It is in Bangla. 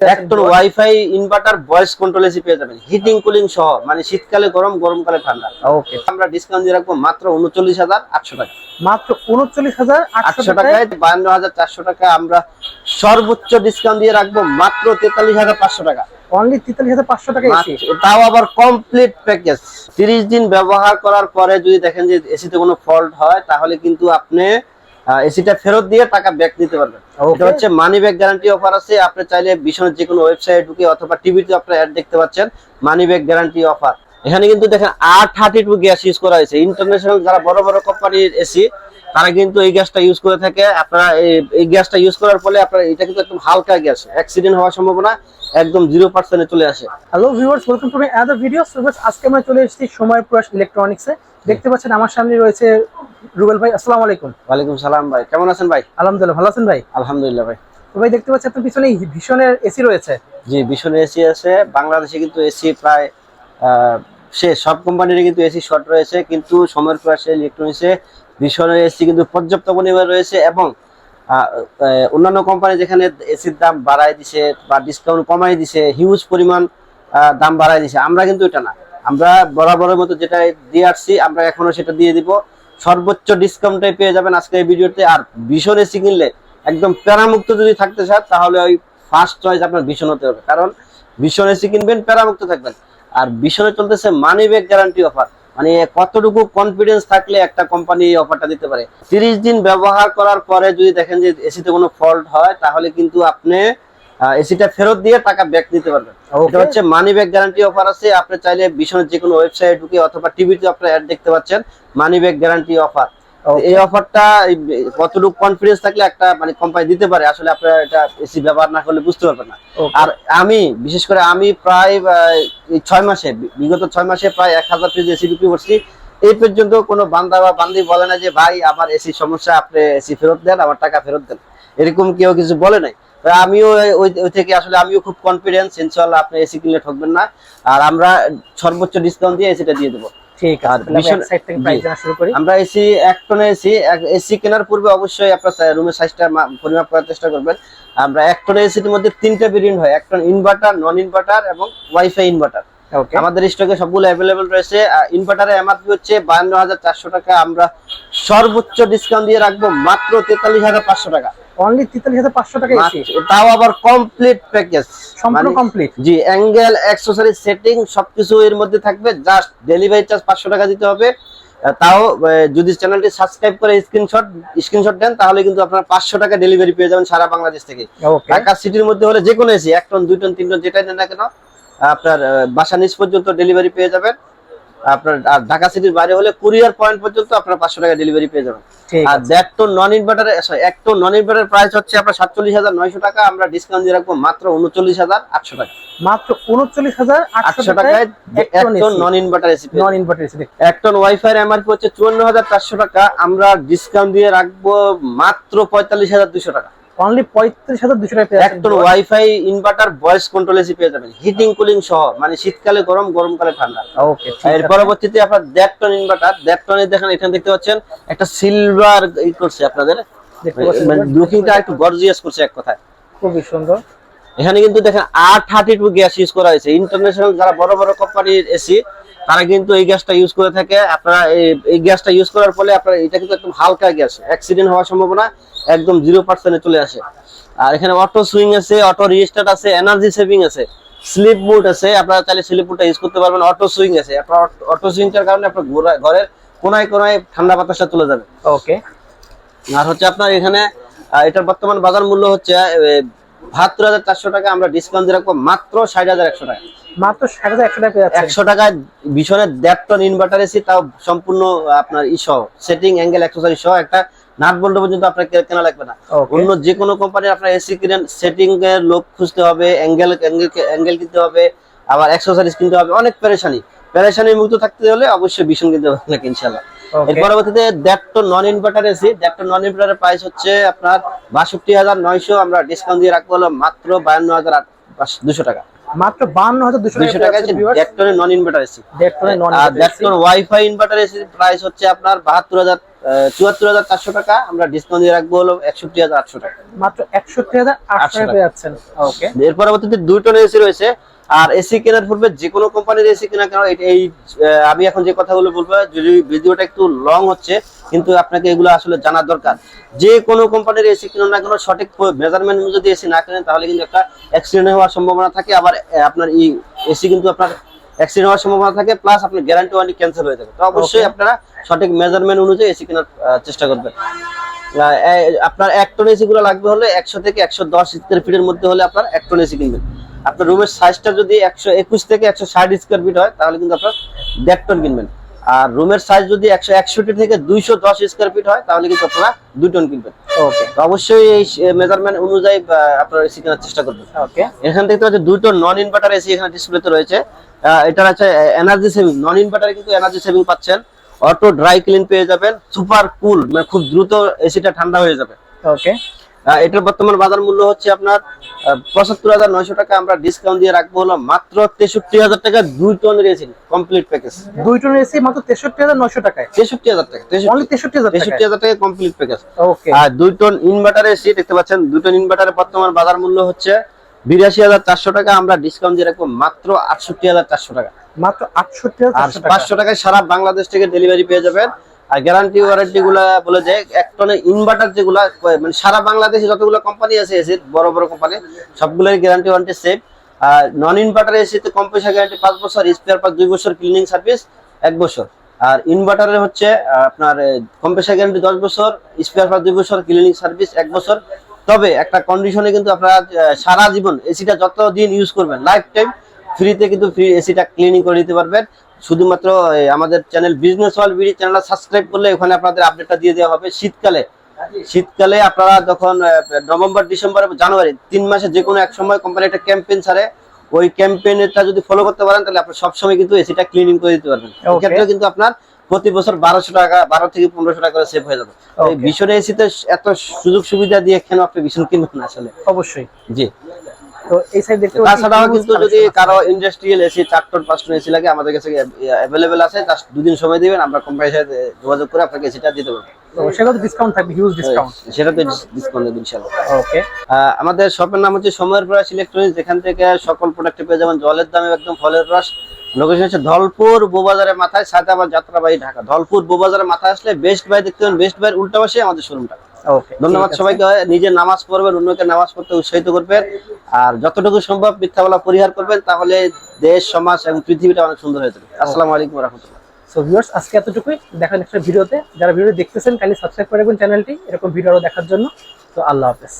একটন wifi inverter voice control AC পেয়ে যাবেন। হিটিং কুলিং সহ মানে শীতকালে গরম গরমকালে ঠান্ডা। ওকে আমরা ডিসকাউন্ট দিয়ে রাখব মাত্র উনচল্লিশ হাজার আটশো টাকা। মাত্র উনচল্লিশ হাজার আটশো টাকায় বায়ান্ন হাজার চারশো টাকা আমরা সর্বোচ্চ ডিসকাউন্ট দিয়ে রাখব মাত্র তেতাল্লিশ হাজার পাঁচশো টাকা। অনলি তেতাল্লিশ হাজার পাঁচশো টাকা তাও আবার কমপ্লিট প্যাকেজ তিরিশ দিন ব্যবহার করার পরে যদি দেখেন যে এসিতে কোনো ফল্ট হয় তাহলে কিন্তু আপনি এসিটা ফেরত দিয়ে টাকা ব্যাক নিতে পারবেন. এটা হচ্ছে মানি ব্যাক গ্যারান্টি অফার আছে। আপনি চাইলে ভীষণের যে কোনো ওয়েবসাইট ঢুকে অথবা টিভিতে আপনার অ্যাড দেখতে পাচ্ছেন মানি ব্যাক গ্যারান্টি অফার এখানে কিন্তু দেখেন আর থার্টি টু গ্যাস ইউজ করা হয়েছে। ইন্টারন্যাশনাল যারা বড় বড় কোম্পানির এসি তারা কিন্তু এই গ্যাসটা ইউজ করে থাকে। আপনারা এই- গ্যাসটা ইউজ করার ফলে আপনার এটা কিন্তু একদম হালকা গ্যাস অ্যাক্সিডেন্ট হওয়ার সম্ভাবনা একদম জিরো পার্সেন্টে চলে আসে। Hello viewers welcome to my other video viewers আজকে আমরা চলে এসেছি সময় প্রয়াস ইলেকট্রনিক্সে দেখতে পাচ্ছেন আমার সামনে রয়েছে রুবেল ভাই আসসালামু আলাইকুম। ওয়ালাইকুম সালাম ভাই কেমন আছেন ভাই? আলহামদুলিল্লাহ ভালো আছেন ভাই? আলহামদুলিল্লাহ ভাই। তো ভাই দেখতে পাচ্ছি আপনার পিছনে ভীষণের এসি রয়েছে। জি ভীষণের এসি আছে। বাংলাদেশে কিন্তু এসি প্রায় আহ, শেষ সব কোম্পানির কিন্তু এসি শর্ট রয়েছে, কিন্তু সময়ের প্রয়াসে ইলেকট্রনিক্সে ভীষণের এসি কিন্তু পর্যাপ্ত পরিমাণে রয়েছে এবং অন্যান্য কোম্পানি যেখানে এসির দাম বাড়ায় দিছে বা ডিসকাউন্ট কমাই দিছে হিউজ পরিমাণ দাম বাড়ায় দিছে, আমরা কিন্তু এটা না। আমরা বরাবরের মতো যেটা দিয়ে আসছি, আমরা এখনও সেটা দিয়ে দিব। সর্বোচ্চ ডিসকাউন্টটাই পেয়ে যাবেন আজকে এই ভিডিওতে। আর ভীষণ এসি কিনলে একদম প্যারামুক্ত যদি থাকতে চান, তাহলে ওই ফার্স্ট চয়েস আপনার ভীষণ হতে হবে। কারণ ভীষণ এসি কিনবেন, প্যারামুক্ত থাকবেন। আর ভীষণে চলতেছে মানি ব্যাক গ্যারান্টি অফার মানে কতটুকু কনফিডেন্স থাকলে একটা কোম্পানি এই অফারটা দিতে পারে? তিরিশ দিন ব্যবহার করার পরে যদি দেখেন যে এসিতে কোনো ফল্ট হয় তাহলে কিন্তু আপনি এসিটা ফেরত দিয়ে টাকা ব্যাক নিতে পারবেন। এটা হচ্ছে মানি ব্যাক গ্যারান্টি অফার আছে। আপনি চাইলে ভীষণের যে কোনো ওয়েবসাইট ঢুকে অথবা টিভিতে আপনার অ্যাড দেখতে পাচ্ছেন। Money back guarantee offer. এই অফারটা কতটুকু কনফিডেন্স থাকলে একটা মানে কোম্পানি দিতে পারে আসলে আপনারা এটা এসি ব্যবহার না করলে বুঝতে পারবেন না। আর আমি বিশেষ করে আমি প্রায় এই ছয় মাসে বিগত ছয় মাসে প্রায় এক হাজার পিস এসি বিক্রি করছি। এই পর্যন্ত কোনো বান্দা বা বান্দি বলে না যে ভাই আমার এসি সমস্যা আপনি এসি ফেরত দেন আমার টাকা ফেরত দেন। এরকম কেউ কিছু বলে নাই। আমিও ওই থেকে আসলে আমিও খুব কনফিডেন্স ইনশাল্লাহ আপনি এসি কিনলে ঠকবেন না। আর আমরা সর্বোচ্চ ডিসকাউন্ট দিয়ে এসিটা দিয়ে দেবো। ঠিক আর মিশন সাইড থেকে প্রাইস জানা শুরু করি। আমরা এসি এক টনে এসি এসি কেনার পূর্বে অবশ্যই আপনার রুমের সাইজটা পরিমাপ করার চেষ্টা করবেন। আমরা এক টনে এসির মধ্যে তিনটা ভেরিয়েন্ট হয়। এক টন ইনভার্টার নন ইনভার্টার এবং ওয়াইফাই ইনভার্টার আমাদের স্টকে সবগুলো অ্যাভেলেবল রয়েছে। ইনভার্টারের এমআরপি হচ্ছে বায়ান্ন হাজার চারশো টাকা। আমরা সর্বোচ্চ ডিসকাউন্ট দিয়ে রাখব মাত্র তেতাল্লিশ হাজার পাঁচশো টাকা। অনলি তেতাল্লিশ হাজার পাঁচশো টাকা তাও আবার কমপ্লিট প্যাকেজ সম্পূর্ণ complete G angle accessory setting সবকিছু এর মধ্যে থাকবে। জাস্ট ডেলিভারি চার্জ পাঁচশো টাকা দিতে হবে। তাও যদি চ্যানেলটি সাবস্ক্রাইব করে স্ক্রিনশট স্ক্রিনশট দেন তাহলে কিন্তু আপনার পাঁচশো টাকা ডেলিভারি পেয়ে যাবেন সারা বাংলাদেশ থেকে। ঢাকা সিটির মধ্যে হলে যে কোনো এসি এক টন দুই টন তিন টন যেটাই নেন না কেন আপনার বাসা নিচ পর্যন্ত ডেলিভারি পেয়ে যাবেন। আপনার আর ঢাকা সিটির বাইরে হলে কুরিয়ার পয়েন্ট পর্যন্ত আপনার পাঁচশো টাকা ডেলিভারি পেয়ে যাবেন। আর দেড় টন নন ইনভার্টার এক টন নন ইনভার্টার প্রাইস হচ্ছে আপনার সাতচল্লিশ হাজার নয়শো টাকা। আমরা ডিসকাউন্ট দিয়ে রাখব মাত্র উনচল্লিশ হাজার আটশো টাকা। মাত্র উনচল্লিশ হাজার আটশো টাকায় এক ton non inverter AC non inverter AC এক টন ওয়াইফাই এমআরপি হচ্ছে চুয়ান্ন হাজার চারশো টাকা। আমরা ডিসকাউন্ট দিয়ে রাখব মাত্র পঁয়তাল্লিশ হাজার দুশো টাকা। অনলি পঁয়ত্রিশ হাজার দুশো টাকা পেয়ে wifi inverter voice control AC পেয়ে যাবেন। হিটিং কুলিং সহ মানে শীতকালে গরম গরমকালে ঠান্ডা। ওকে এর পরবর্তীতে আপনার দেড় টন ইনভার্টার দেড় টনে দেখেন এখানে দেখতে পাচ্ছেন একটা সিলভার ই করছে আপনাদের। লুকিংটা একটু গর্জিয়াস করছে এক কথায়। খুবই সুন্দর। এখানে কিন্তু দেখেন আর থার্টি টু গ্যাস ইউজ করা হয়েছে। ইন্টারন্যাশনাল যারা বড় বড় কোম্পানির এসি তারা কিন্তু এই গ্যাসটা ইউজ করে থাকে। আপনারা এই- গ্যাসটা ইউজ করার ফলে আপনার এটা কিন্তু একদম হালকা গ্যাস অ্যাক্সিডেন্ট হওয়ার সম্ভাবনা একদম জিরো পার্সেন্টে চলে আসে। আর এখানে অটো সুইং আছে অটো রিস্টার্ট আছে এনার্জি সেভিং আছে স্লিপ মুড আছে আপনারা চাইলে স্লিপ মুডটা ইউজ করতে পারবেন অটো সুইং আছে। আপনার অটো সুইংটার কারণে আপনার ঘোরা- ঘরের কোনায় কোনায় ঠান্ডা বাতাসটা চলে যাবে। ওকে আর হচ্ছে আপনার এখানে এটার বর্তমান বাজার মূল্য হচ্ছে বাহাত্তর হাজার চারশো টাকা আমরা ডিসকাউন্ট দিয়ে রাখব মাত্র ষাট হাজার একশো টাকা। মাত্র টাকা পেয়ে যাচ্ছে একশো টাকায় ভীষণের দেড় টন ইনভার্টার এসি তাও সম্পূর্ণ আপনার ই সহ সেটিং অ্যাঙ্গেল অ্যাক্সেসরি সহ একটা নাট বল্ট পর্যন্ত আপনার কেনা লাগবে না। অন্য যে কোনো কোম্পানির আপনার এসি কিনেন সেটিং এর লোক খুঁজতে হবে অ্যাঙ্গেল অ্যাঙ্গেল কিনতে হবে আবার অ্যাক্সেসরিজ কিনতে হবে অনেক পেরেশানি। পেরেশানি মুক্ত থাকতে হলে অবশ্যই ভীষণ কিনতে হবে আপনাকে ইনশাল্লাহ এর পরবর্তীতে ton non inverter AC ton non ইনভার্টারের price হচ্ছে আপনার বাষট্টি হাজার নয়শো আমরা ডিসকাউন্ট দিয়ে রাখব হলো মাত্র বায়ান্ন হাজার দুশো টাকা। মাত্র বান্ন হাজার দুশো দুশো টাকা আছে দেড় নন ইনভার্টার এসি দেড় নন আর দেড় ton wifi inverter AC price হচ্ছে আপনার বাহাত্তর হাজার চুয়াত্তর হাজার চারশো টাকা। আমরা ডিসকাউন্ট দিয়ে রাখব হলো একষট্টি হাজার আটশো টাকা। মাত্র একষট্টি হাজার আটশো আটশো টাকা। টাকা। পেয়ে যাচ্ছেন। ওকে এর পরবর্তীতে দুই টন এসি রয়েছে আর এসি কেনার পূর্বে যে কোনো কোম্পানির এসি কেনা কেন এই- আমি এখন যে কথাগুলো বলব যদি ভিডিওটা একটু লং হচ্ছে কিন্তু আপনাকে এগুলো আসলে জানা দরকার। যে কোনো কোম্পানির এসি কিনুন না কেন সঠিক মেজারমেন্ট যদি এসি না কেনেন তাহলে কিন্তু একটা অ্যাক্সিডেন্ট হওয়ার সম্ভাবনা থাকে আবার আপনার এই এসি কিন্তু আপনার অ্যাক্সিডেন্ট হওয়ার সম্ভাবনা থাকে প্লাস আপনার গ্যারান্টি ওয়ারেন্টি ক্যান্সেল হয়ে যাবে। তো অবশ্যই আপনারা সঠিক মেজারমেন্ট অনুযায়ী এসি কেনার চেষ্টা করবেন। আপনার এক টন এসি গুলো লাগবে হলে একশো থেকে একশো দশ স্কোয়ার ফিটের মধ্যে হলে আপনার এক টন এসি কিনবেন। আপনার রুমের সাইজটা যদি একশো একুশ থেকে একশো ষাট স্কোয়ার ফিট হয় তাহলে কিন্তু আপনার দেড় টন কিনবেন। আর রুমের সাইজ যদি একশো একষট্টি থেকে দুইশো দশ স্কোয়ার ফিট হয় তাহলে কিন্তু আপনারা দুই টন কিনবেন। ওকে অবশ্যই এই মেজারমেন্ট অনুযায়ী আপনারা এসি কেনার চেষ্টা করবেন। ওকে এখান থেকে হচ্ছে দুটো নন ইনভার্টার এসি এখানে ডিসপ্লেতে রয়েছে। এটার আছে এনার্জি সেভিং নন ইনভার্টারে কিন্তু এনার্জি সেভিং পাচ্ছেন। অটো ড্রাই ক্লিন পেয়ে যাবেন সুপার কুল মানে খুব দ্রুত এসিটা ঠান্ডা হয়ে যাবে। ওকে এটার বর্তমান বাজার মূল্য হচ্ছে আপনার পঁচাত্তর হাজার নয়শো টাকা। আমরা ডিসকাউন্ট দিয়ে রাখব হলো মাত্র তেষট্টি হাজার টাকা দুই টনের এসি কমপ্লিট প্যাকেজ দুই টন এসি মাত্র তেষট্টি হাজার নয়শো টাকায়? তেষট্টি হাজার টাকা তেষট্টি হাজার তেষট্টি হাজার টাকা কমপ্লিট প্যাকেজ ওকে আর দুই টন ইনভার্টার এসি দেখতে পাচ্ছেন দুই টন ইনভার্টারের বর্তমান বাজার মূল্য হচ্ছে বিরাশি হাজার চারশো টাকা। আমরা ডিসকাউন্ট দিয়ে রাখব মাত্র আটষট্টি হাজার চারশো টাকা। মাত্র আটষট্টি হাজার আর চারশো টাকা। পাঁচশো টাকায় সারা বাংলাদেশ থেকে ডেলিভারি পেয়ে যাবেন। আর গ্যারান্টি ওয়ারেন্টি গুলা বলে যে এক টনের ইনভার্টার যেগুলা মানে সারা বাংলাদেশে যতগুলো কোম্পানি আছে এসি বড় বড় কোম্পানি সবগুলোর গ্যারান্টি ওয়ারেন্টি সেম আর নন ইনভার্টার এসিতে কম পয়সা গ্যারান্টি পাঁচ বছর স্পেয়ার পাঁচ দুই বছর ক্লিনিং সার্ভিস এক বছর। আর ইনভার্টারের হচ্ছে আপনার কম পয়সা গ্যারান্টি দশ বছর স্পেয়ার পাঁচ দুই বছর ক্লিনিং সার্ভিস এক বছর। তবে একটা কন্ডিশনে কিন্তু আপনারা সারা জীবন এসিটা যত দিন ইউজ করবেন লাইফ টাইম ফ্রিতে কিন্তু ফ্রি এসিটা ক্লিনিং করে দিতে পারবেন। শুধুমাত্র আমাদের চ্যানেল বিজনেস ওয়াল বিডি চ্যানেলটা সাবস্ক্রাইব করলে ওখানে আপনাদের আপডেটটা দিয়ে দেওয়া হবে। শীতকালে শীতকালে আপনারা যখন নভেম্বর ডিসেম্বর জানুয়ারি তিন মাসে যে কোনো এক সময় কোম্পানি একটা ক্যাম্পেইন ছাড়ে ওই ক্যাম্পেইনটা যদি ফলো করতে পারেন তাহলে আপনি সবসময় কিন্তু এসিটা ক্লিনিং করে দিতে পারবেন. এক্ষেত্রে কিন্তু আপনার প্রতি বছর বারোশো টাকা বারো থেকে পনেরোশো টাকা করে সেভ হয়ে যাবে. ভীষণ এসিতে এত সুযোগ সুবিধা দিয়ে কেন আপনি ভীষণ কিনবেন আসলে? অবশ্যই। জি। তো এই সাইড দেখতে তাছাড়াও কিন্তু যদি কারও ইন্ডাস্ট্রিয়াল এসি এসি লাগে আমাদের কাছে অ্যাভেলেবেল আছে জাস্ট দুদিন সময় দিবেন আমরা কোম্পানির সাথে যোগাযোগ করে আপনাকে এসিটা দিতে পারব। সেটা তো ডিসকাউন্ট থাকবে হিউজ ডিসকাউন্ট সেটা তো ডিসকাউন্ট দেবো ইনশাল্লাহ ওকে আমাদের শপের নাম হচ্ছে সময়ের প্রয়াস ইলেকট্রনিক্স যেখান থেকে সকল প্রোডাক্ট পেয়ে যাবেন জলের দামে একদম ফলের রস। লোকেশন হচ্ছে ধলপুর বোবাজারের মাথায় সায়দাবাদ যাত্রাবাড়ি ঢাকা। ধলপুর বোবাজারের মাথায় আসলে বেস্ট বাই দেখতে পাবেন বেস্ট বাইয়ের উল্টা পাশে আমাদের শোরুমটা ওকে ধন্যবাদ সবাইকে নিজে নামাজ পড়বেন অন্যকে নামাজ পড়তে উৎসাহিত করবেন। আর যতটুকু সম্ভব মিথ্যা বলা পরিহার করবেন তাহলে দেশ সমাজ এবং পৃথিবীটা অনেক সুন্দর হয়ে যাবে। আসসালাম আলাইকুম রহমতুল্লাহ। সো ভিউয়ার্স আজকে এতটুকুই। দেখা নেক্সট ভিডিওতে। যারা ভিডিও দেখতেছেন কাইন্ডলি সাবস্ক্রাইব করে রাখবেন চ্যানেলটি। এরকম ভিডিও আরও দেখার জন্য। তো আল্লাহ হাফেজ।